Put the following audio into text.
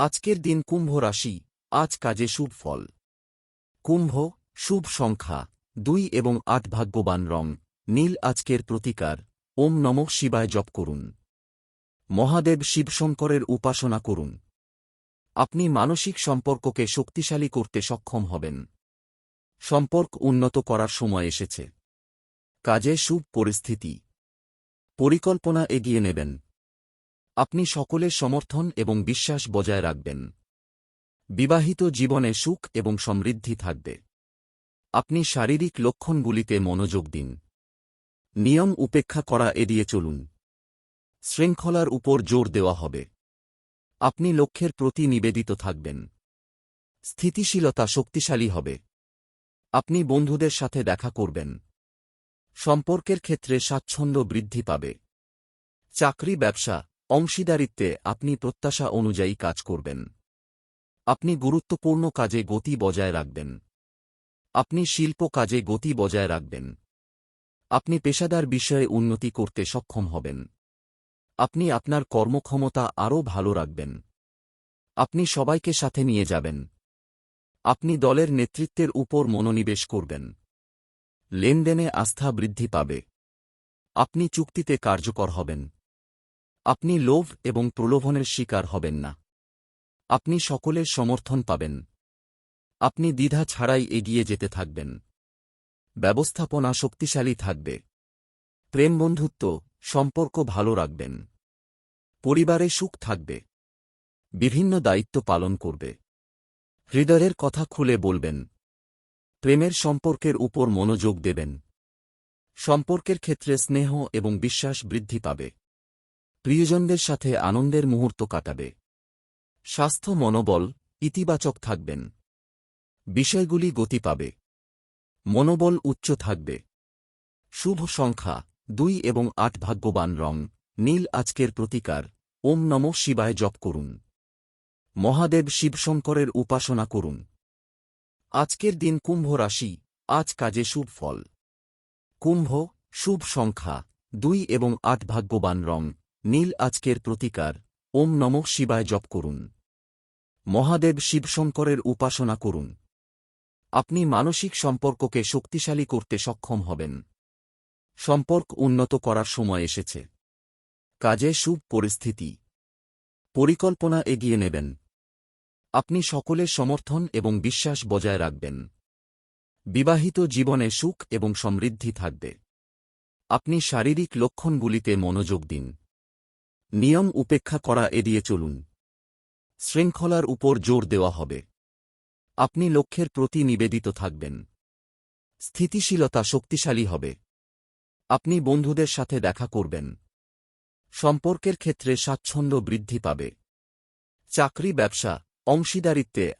আজকের দিন কুম্ভ রাশি, আজ কাজে শুভ ফল। কুম্ভ, শুভ সংখ্যা, দুই এবং আট ভাগ্যবান রং, নীল আজকের প্রতিকার, ওম নমঃ শিবায় জপ করুন। মহাদেব শিবশঙ্করের উপাসনা করুন। আপনি মানসিক সম্পর্ককে শক্তিশালী করতে সক্ষম হবেন। সম্পর্ক উন্নত করার সময় এসেছে। কাজে শুভ পরিস্থিতি। পরিকল্পনা এগিয়ে নেবেন। আপনি সকলের সমর্থন এবং বিশ্বাস বজায় রাখবেন। বিবাহিত জীবনে সুখ এবং সমৃদ্ধি থাকবে। আপনি শারীরিক লক্ষণগুলিতে মনোযোগ দিন। নিয়ম উপেক্ষা করা এড়িয়ে চলুন। শৃঙ্খলার উপর জোর দেওয়া হবে। আপনি লক্ষ্যের প্রতি নিবেদিত থাকবেন। স্থিতিশীলতা শক্তিশালী হবে। আপনি বন্ধুদের সাথে দেখা করবেন। সম্পর্কের ক্ষেত্রে স্বাচ্ছন্দ্য বৃদ্ধি পাবে। চাকরি, ব্যবসা অংশীদারিত্বে আপনি প্রত্যাশা অনুযায়ী কাজ করবেন। আপনি গুরুত্বপূর্ণ কাজে গতি বজায় রাখবেন। আপনি শিল্প কাজে গতি বজায় রাখবেন। আপনি পেশাদার বিষয়ে উন্নতি করতে সক্ষম হবেন। আপনি আপনার কর্মক্ষমতা আরও ভালো রাখবেন। আপনি সবাইকে সাথে নিয়ে যাবেন। আপনি দলের নেতৃত্বের উপর মনোনিবেশ করবেন। লেনদেনে আস্থা বৃদ্ধি পাবে। আপনি চুক্তিতে কার্যকর হবেন। আপনি লোভ এবং প্রলোভনের শিকার হবেন না। আপনি সকলের সমর্থন পাবেন। আপনি দ্বিধা ছাড়াই এগিয়ে যেতে থাকবেন। ব্যবস্থাপনা শক্তিশালী থাকবে। প্রেম বন্ধুত্ব, সম্পর্ক ভালো রাখবেন। পরিবারে সুখ থাকবে। বিভিন্ন দায়িত্ব পালন করবে। হৃদয়ের কথা খুলে বলবেন। প্রেমের সম্পর্কের উপর মনোযোগ দেবেন। সম্পর্কের ক্ষেত্রে স্নেহ এবং বিশ্বাস বৃদ্ধি পাবে। প্রিয়জনদের সাথে আনন্দের মুহূর্ত কাটাবে। স্বাস্থ্য মনোবল ইতিবাচক থাকবেন। বিষয়গুলি গতি পাবে। মনোবল উচ্চ থাকবে। শুভ সংখ্যা দুই এবং আট ভাগ্যবান রং। নীল আজকের প্রতিকার। ওম নমঃ শিবায় জপ করুন। মহাদেব শিবশঙ্করের উপাসনা করুন। আজকের দিন কুম্ভ রাশি। আজ কাজে শুভ ফল। কুম্ভ, শুভ সংখ্যা দুই এবং আট ভাগ্যবান রং। নীল আজকের প্রতিকার, ওম নমঃ শিবায় জপ করুন। মহাদেব শিবশঙ্করের উপাসনা করুন। আপনি মানসিক সম্পর্ককে শক্তিশালী করতে সক্ষম হবেন। সম্পর্ক উন্নত করার সময় এসেছে। কাজে শুভ পরিস্থিতি। পরিকল্পনা এগিয়ে নেবেন। আপনি সকলের সমর্থন এবং বিশ্বাস বজায় রাখবেন। বিবাহিত জীবনে সুখ এবং সমৃদ্ধি থাকবে। আপনি শারীরিক লক্ষণগুলিতে মনোযোগ দিন। নিয়ম উপেক্ষা করা এড়িয়ে চলুন। শৃঙ্খলার উপর জোর দেওয়া হবে। আপনি লক্ষ্যের প্রতি নিবেদিত থাকবেন। স্থিতিশীলতা শক্তিশালী হবে। আপনি বন্ধুদের সাথে দেখা করবেন। সম্পর্কের ক্ষেত্রে স্বাচ্ছন্দ্য বৃদ্ধি পাবে। চাকরি, ব্যবসা, অংশীদারিত্বে